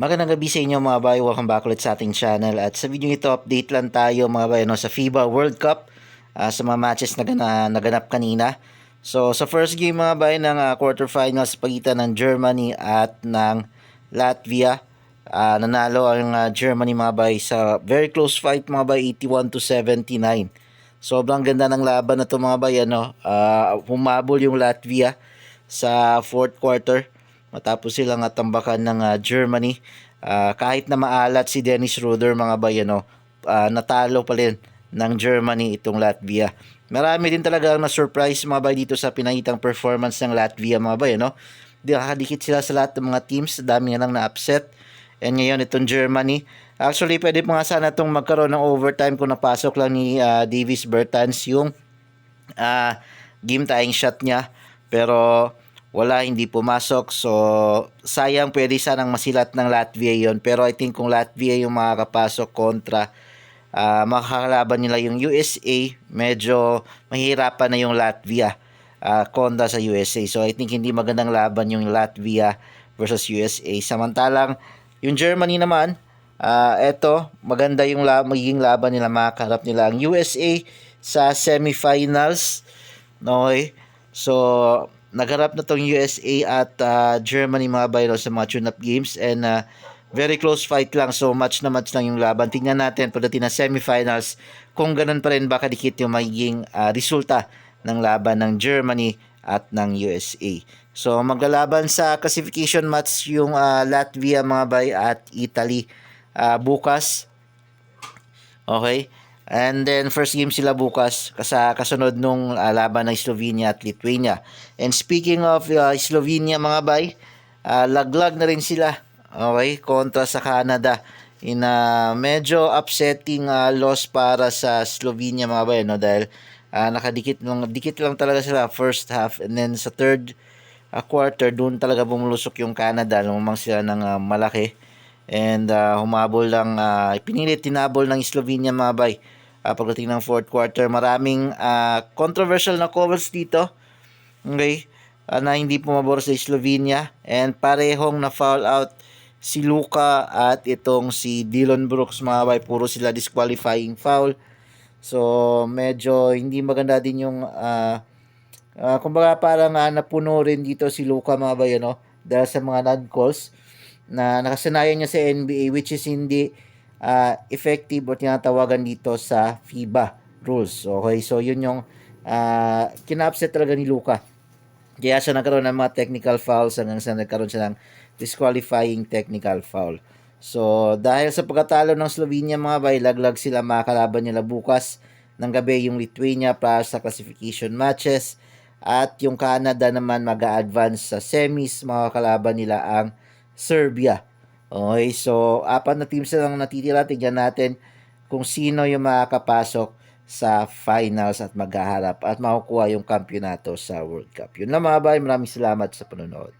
Magandang gabi sa inyo mga bay, welcome back ulit sa ating channel at sa video ito update lang tayo mga bay no, sa FIBA World Cup ah, sa mga matches na gana, naganap kanina. So sa first game mga bay ng ah, quarterfinals pagitan ng Germany at ng Latvia, ah, nanalo ang ah, Germany mga bay sa very close fight mga bay 81 to 79. Sobrang ganda ng laban na to mga bay ano, ah, humabol yung Latvia sa fourth quarter matapos silang atambakan ng ah, Germany. Ah, kahit na maalat si Dennis Ruder mga bayano, ah, natalo pa rin ng Germany itong Latvia. Marami din talaga na surprise mga bay dito sa pinahitang performance ng Latvia mga bay no. Di nakadikit sila sa lahat ng mga teams, dami nga lang na-upset. And ngayon itong Germany, actually pwede pa nga sana itong magkaroon ng overtime kung napasok lang ni ah, Davis Bertans yung ah game tying shot niya pero wala hindi pumasok. So sayang pwede sanang masilat ng Latvia yon pero I think kung Latvia yung makakapasok kontra ah makakalaban nila yung USA medyo mahirapan na yung Latvia ah kontra sa USA so I think hindi magandang laban yung Latvia versus USA samantalang yung Germany naman ah eto maganda yung la- magiging laban nila makakarap nila ang USA sa semifinals. Okay. So, nagharap na tong USA at ah, Germany mga bayro sa mga tune-up games and ah, very close fight lang. So, match na match lang yung laban. Tingnan natin pagdating na semifinals kung ganun pa rin baka dikit yung magiging ah, resulta ng laban ng Germany at ng USA. So, maglalaban sa classification match yung ah, Latvia mga bay at Italy ah, bukas. Okay? And then first game sila bukas kasa kasunod nung ah, laban ng Slovenia at Lithuania. And speaking of ah, Slovenia mga bay, ah, laglag na rin sila. Okay, kontra sa Canada in a medyo upsetting ah, loss para sa Slovenia mga bay no dahil ah, nakadikit lang dikit lang talaga sila first half and then sa third ah, quarter doon talaga bumulusok yung Canada lumang sila ng ah, malaki and ah, humabol lang ah, pinilit tinabol ng Slovenia mga bay Ah, pagdating ng fourth quarter maraming ah, controversial na calls dito. Okay? Ah, na hindi pumabor sa Slovenia. And parehong na foul out si Luka at itong si Dylan Brooks. Mga bay puro sila disqualifying foul. So medyo hindi maganda din yung ah ah, kumbaga parang ah, napuno rin dito si Luka mga bay ano dahil sa mga non-calls na nakasanayan niya sa NBA which is hindi ah, effective o tinatawagan dito sa FIBA rules. Okay, so yun yung uh, kinapset talaga ni Luka. Kaya siya nagkaroon ng mga technical fouls hanggang sa nagkaroon siya ng disqualifying technical foul. So, dahil sa pagkatalo ng Slovenia mga bay, laglag sila makakalaban nila bukas ng gabi yung Lithuania para sa classification matches at yung Canada naman mag-a-advance sa semis, makakalaban nila ang Serbia. Okay, so apat na teams lang natitira. Tignan natin kung sino yung makakapasok sa finals at maghaharap at makukuha yung kampyonato sa World Cup. Yun lang mga bay, maraming salamat sa panonood.